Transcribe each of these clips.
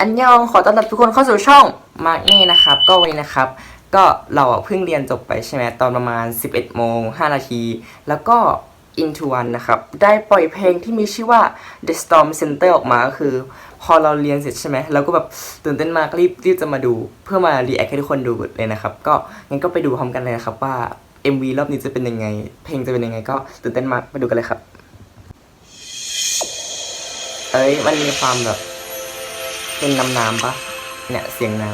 อันยองขอต้อนรับทุกคนเข้าสู่ช่องมาร์กนี่นะครับ ก็วันนี้นะครับ ก็เราเพิ่งเรียนจบไปใช่ไหมตอนประมาณ 11โมง5นาที แล้วก็ Into One นะครับ ได้ปล่อยเพลงที่มีชื่อว่า The Storm Center ออกมาก็คือ พอเราเรียนเสร็จใช่ไหมเราก็แบบตื่นเต้นมากรีบรีบจะมาดู เพื่อมารีแอคให้ทุกคนดูเลยนะครับ ก็งั้นก็ไปดูพร้อมกันเลยนะครับว่า MV รอบนี้จะเป็นยังไง เพลงจะเป็นยังไง ก็ตื่นเต้นมากไปดูกันเลยครับ เอ้ยมันมีความแบบ เป็นน้ำน้ำปะเนี่ยเสียงน้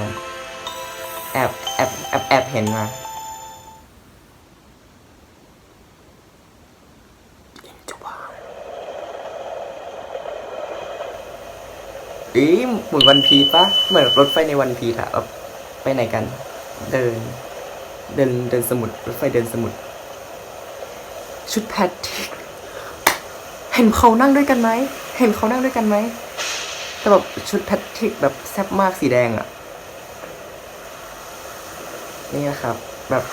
ำแอบแอบแอบแอบเห็นมาอีหมุนวันพีปะเหมือนรถไฟในวันพีอะแบบไปไหนกัน เดิน เดินเดินสมุดรถไฟเดินสมุดชุดแพทเห็นเขานั่งด้วยกันไหม เห็นเขานั่งด้วยกันไหม แต่แบบชุดแพทริกแบบแซ่บมากสีแดงอะ่ะ นี่นะครับ แบบ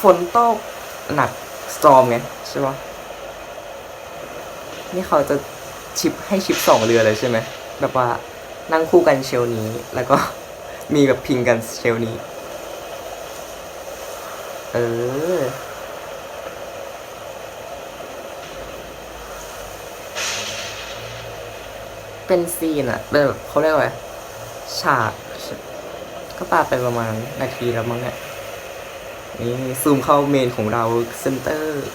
ฝนตกหนักสตรอมไงใช่ปะนี่เขาจะชิปให้ชิปสองเรือเลยใช่ไหมแบบว่านั่งคู่กันเชลนี้ แล้วก็มีแบบพิงกันเชลนี้ เออ เป็นซีนอะเป็นแบบเขาเรียกว่าฉากก็ปาไปประมาณนาทีแล้วมั้งเนี่ยนี่ซูมเข้าเมนของเราเซนเตอร์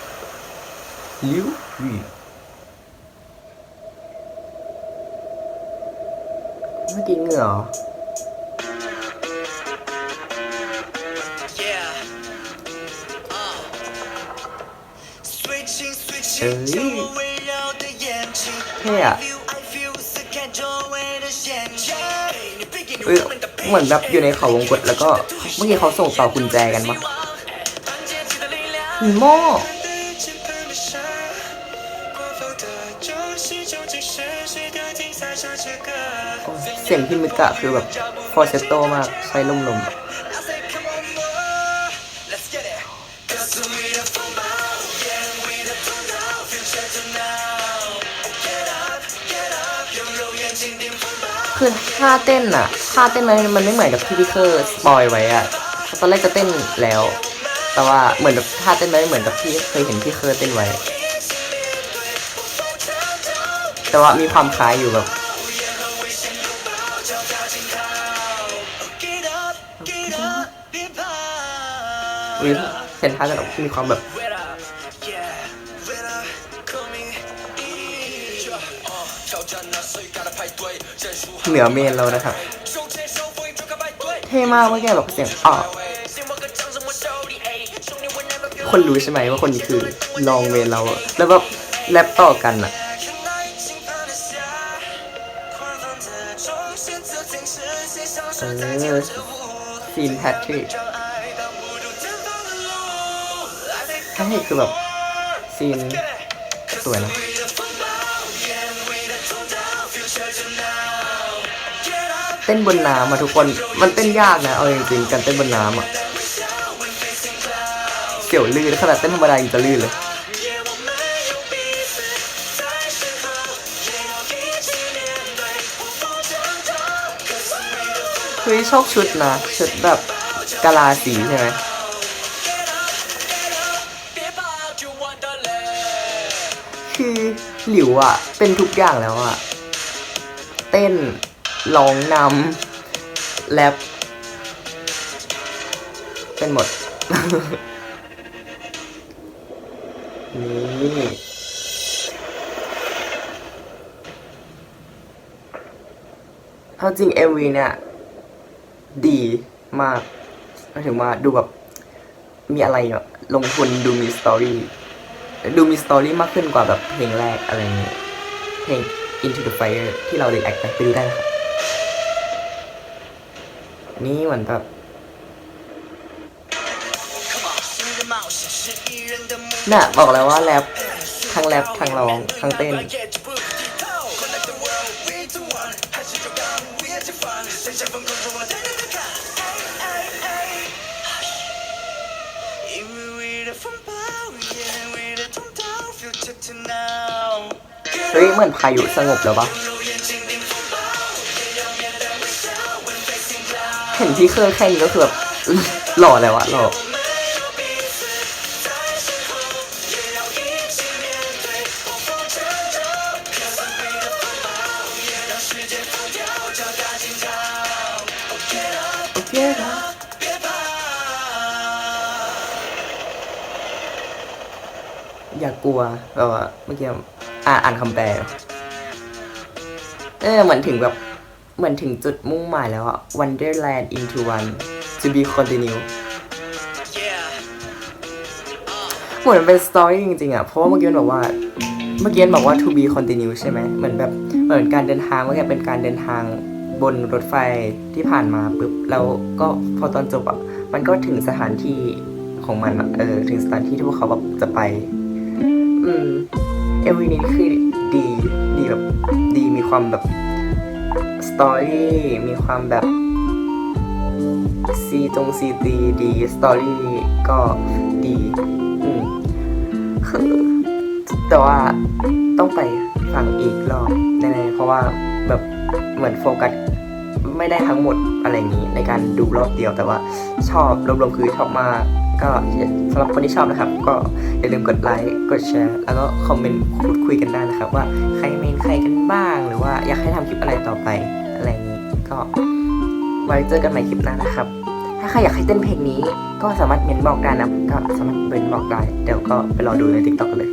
ลิววีเมื่อกี้เหงื่อเฮ้ยเท่อะ เหมือนแบบอยู่ในเขาวงกตแล้วก็เมื่อกี้เขาส่งต่อคุณแจกันมั้งหม้อเสียงพิมพ์กะคือแบบพอร์เซตโตมากใช้ลมลม คือท่าเต้นอะท่าเต้นมันมันไม่เหมือนกับที่พี่เคอร์สปอยไว้อะตอนแรกจะเต้นแล้ว แต่ว่าเหมือนแบบท่าเต้นมันไม่เหมือนกับที่เคยเห็นพี่เคอร์เต้นไว้ แต่ว่ามีความคล้ายอยู่แบบ Get up, get up，别怕。มีเห็นท่าจะแบบมีความแบบ เหนือเมนเรานะครับ เท่มากเมื่อกี้แบบเสียงออกคนรู้ใช่ไหมว่าคนนี้คือลองเมนเราอแล้วแบบแรปต่อกันอะเออซีนแพทริกใช่คือแบบซีนสวยนะ เต้นบนน้ำอะทุกคนมันเต้นยากนะเอาจริงๆการเต้นบนน้ำอะเสี่ยวลื่นขนาดเต้นธรรมดายังจะลื่นเลยคือชอบชุดนะชุดแบบกะลาสีใช่ไหมคือหลิวอะเป็นทุกอย่างแล้วอะเต้น ร้องนำแรปเป็นหมด นี่เอาจริง MV เนี่ย ดีมากหมายถึงว่าดูแบบ มีอะไรแบบลงทุนดูมีสตอรี่ดูมีสตอรี่มากขึ้นกว่าแบบเพลงแรกอะไรเงี้ยเพลง Into the Fire ที่เราเรียนแอคไปไปดูได้นะครับ นี้เหมือนแบบน่ะบอกแล้วว่าแรปทั้งแรปทั้งร้องทั้งเต้น เฮ้ยเหมือนพายุสงบแล้วปะ เห็นพี่เครื่องแค่นี้ก็คือแบบหล่อแล้วอะหล่ออเคครับอย่ากลัวแบบว่าเมื่อกี้อ่านอ่านคำแปลเออเหมือนถึงแบบ เหมือนถึงจุดมุ่งหมายแล้วอะ Wonderland into one to be continue เหมือนเป็นสตอรี่จริงๆอะเพราะว่าเมื่อกี้มันบอกว่า เมื่อกี้มันบอกว่า to be continue ใช่ไหมเหมือนแบบเหมือนการเดินทางเมื่อกี้เป็นการเดินทางบนรถไฟที่ผ่านมาปุ๊บแล้วก็พอตอนจบอะมันก็ถึงสถานที่ของมันเออถึงสถานที่ที่พวกเขาแบบจะไป อืมเอวีนี้คือดีดีแบบดีมีความแบบ สตอรี่มีความแบบซีตรงซีตีดีสตอรี่ก็ดีอืมแต่ว่าต้องไปฟังอีกรอบแน่ๆเพราะว่าแบบเหมือนโฟกัสไม่ได้ทั้งหมดอะไรอย่างนี้ในการดูรอบเดียวแต่ว่าชอบรวมๆคือชอบมาก ก็สำหรับคนที่ชอบนะครับ ก็อย่าลืมกดไลค์กดแชร์แล้วก็คอมเมนต์พูดคุยกันได้นะครับ ว่าใครเมนใครกันบ้าง หรือว่าอยากให้ทำคลิปอะไรต่อไปอะไรนี้ก็ไว้เจอกันใหม่คลิปหน้านะครับ ถ้าใครอยากให้เต้นเพลงนี้ ก็สามารถเมนบอกได้นะก็สามารถเมนบอกได้เดี๋ยวก็ไปรอดูใน TikTok กันเลย